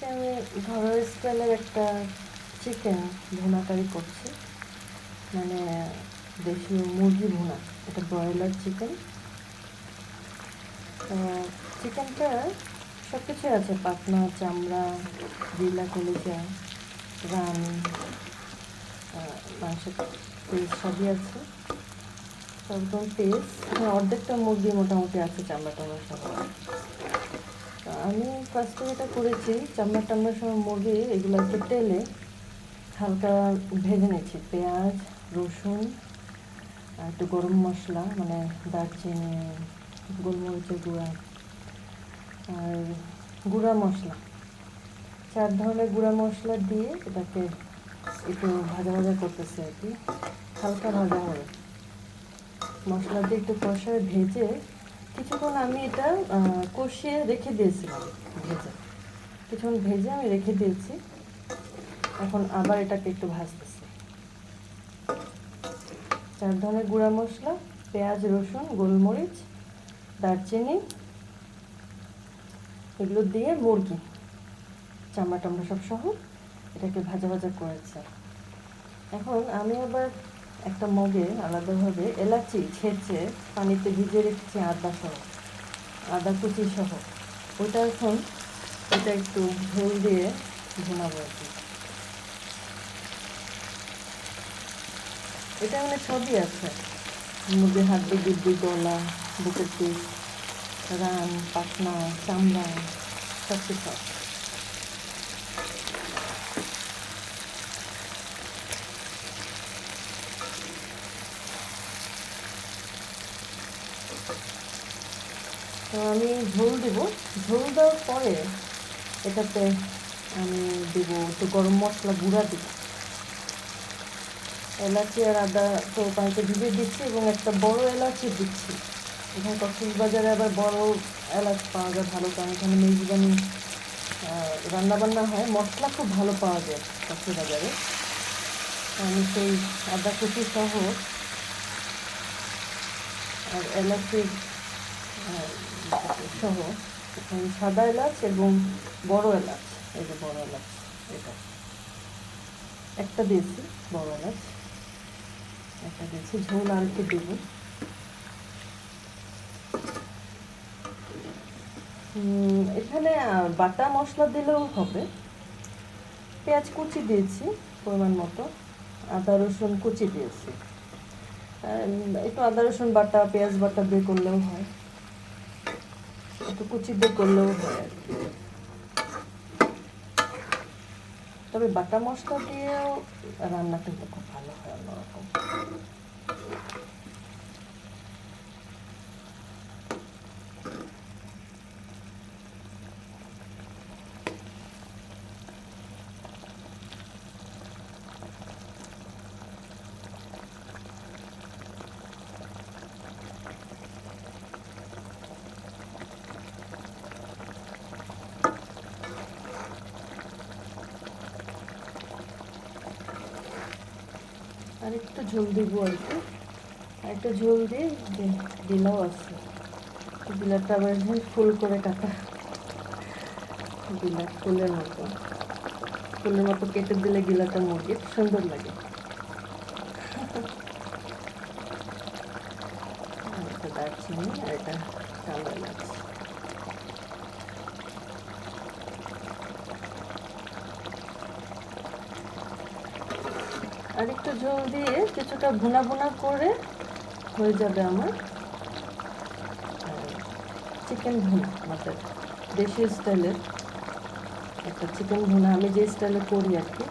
আজকে আমি ঘরোয়া স্টাইলের একটা চিকেন ভুনা কারি করছি। মানে দেশীয় মুরগি ভুনা, এটা ব্রয়লার চিকেন তো চিকেনটা সব কিছুই আছে পাতনা চামড়া, জিলা, কলিজা, রান মাংসের পিস সবই আছে। সবরকম পিস হ্যাঁ অর্ধেকটা মুরগি মোটামুটি আছে চামড়া টামড়া সব। আমি ফার্স্টে যেটা করেছি, চামড়া টামড়া সময় মুরগি এগুলো একটু তেলে হালকা ভেজে নিয়েছি। পেঁয়াজ, রসুন, আর একটু গরম মশলা মানে দারচিনি, গোলমরিচের গুঁড়া, আর গুঁড়া মশলা। চার ধরনের গুঁড়া মশলা দিয়ে এটাকে একটু ভাজা ভাজা করতেছে আর কি। হালকা ভাজা হবে। মশলা দিয়ে একটু কষায় ভেজে কিছুক্ষণ আমি এটা কষিয়ে রেখে দিয়েছিলাম ভেজে। কিছুক্ষণ ভেজে আমি রেখে দিয়েছি। এখন আবার এটাকে একটু ভাজতেছি। চার ধরনের গুঁড়া মশলা, পেঁয়াজ, রসুন, গোলমরিচ, দারচিনি, এগুলো দিয়ে মুরগি চামড়া টামড়া সব সহ এটাকে ভাজা ভাজা করেছে। এখন আমি আবার একটা মগে আলাদাভাবে এলাচি ছেঁচে পানিতে ভিজে রেখেছি আদা সহ, আদা কুচি সহ। ওইটা এখন এটা একটু ঝোল দিয়ে ভুনাবো আর কি। এটা মানে সবই আছে। মুরগির হাড্ডি, গুড্ডি গলা বুকের পিস, রান পাখনা চামড়া সব কিছু আছে। তো আমি ঝোল দেবো। ঝোল দেওয়ার পরে এটাতে আমি দেবো একটু গরম মশলা গুঁড়া দেব। এলাচি আর আদা তো পানিতে ভিজিয়ে দিচ্ছি এবং একটা বড় এলাচি দিচ্ছি। এখানে কক্সবাজারে আবার বড় এলাচ পাওয়া যায় ভালো কারণ এখানে মেজবানি রান্না বান্না হয়। মশলা খুব ভালো পাওয়া যায় কক্সবাজারে আমি সেই আদা কুচি সহ আর এলাচি আহ, সহ। সাদা এলাচ এবং বড় এলাচ, এই যে বড় এলাচ, এটা। একটা দিয়েছি বড় এলাচ, একটা দিয়েছি ঝোল আর একটু দেবো। এখানে বাটা মশলা দিলেও হবে। পেঁয়াজ কুচি দিয়েছি পরিমাণ মতো, আদা, রসুন কুচি দিয়েছি। একটু আদা, রসুন বাটা, পেঁয়াজ বাটা দিয়ে করলেও হয়। একটু কুচি দিয়ে করলেও হয় আর কি। তবে বাটা মশলা দিয়েও রান্নাটা খুব ভালো হয় অন্যরকম। আর একটু ঝোল দিব আর কি একটু ঝোল দিয়ে দিলাও আছে। বিলাটা আবার ফুল করে কাটা। বিলাট ফুলের মতো। ফুলের মতো কেটে দিলে গিলাটা মুরগির সুন্দর লাগে। দারচিনি আর এটা কালো এলাচ আর একটু ঝোল দিয়ে কিছুটা ভুনা ভুনা করে হয়ে যাবে আমার চিকেন ভুনা আমাদের দেশি স্টাইলের একটা চিকেন ভুনা, আমি যে স্টাইলে করি আর কি।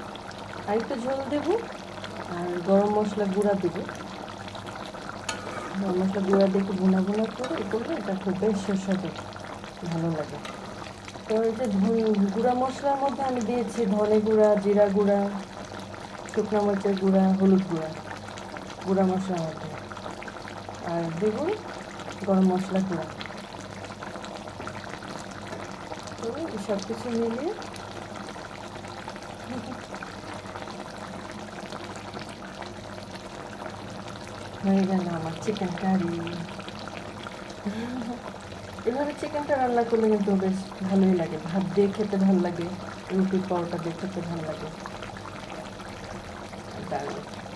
আর একটু ঝোল দেবো আর গরম মশলা গুঁড়া দেবো। গরম মশলা গুঁড়া দিয়ে একটু ভুনা ভুনা করে এ করলে এটা খুব বেশ সুস্বাদু, ভালো লাগে। তো এই যে গুঁড়া মশলার মধ্যে আমি দিয়েছি ধনে গুঁড়া, জিরা গুঁড়া শুকনো মরিচের গুঁড়া, হলুদ গুঁড়া গুঁড়া মশলার মধ্যে। আর দেবো গরম মশলা গুঁড়া। তো সব কিছু মিলিয়ে হয়ে গেল আমার চিকেন কারি এভাবে চিকেনটা রান্না করলে কিন্তু বেশ ভালোই লাগে। ভাত দিয়ে খেতে ভালো লাগে রুটি পরোটা দিয়ে খেতে ভালো লাগে। আর ডাল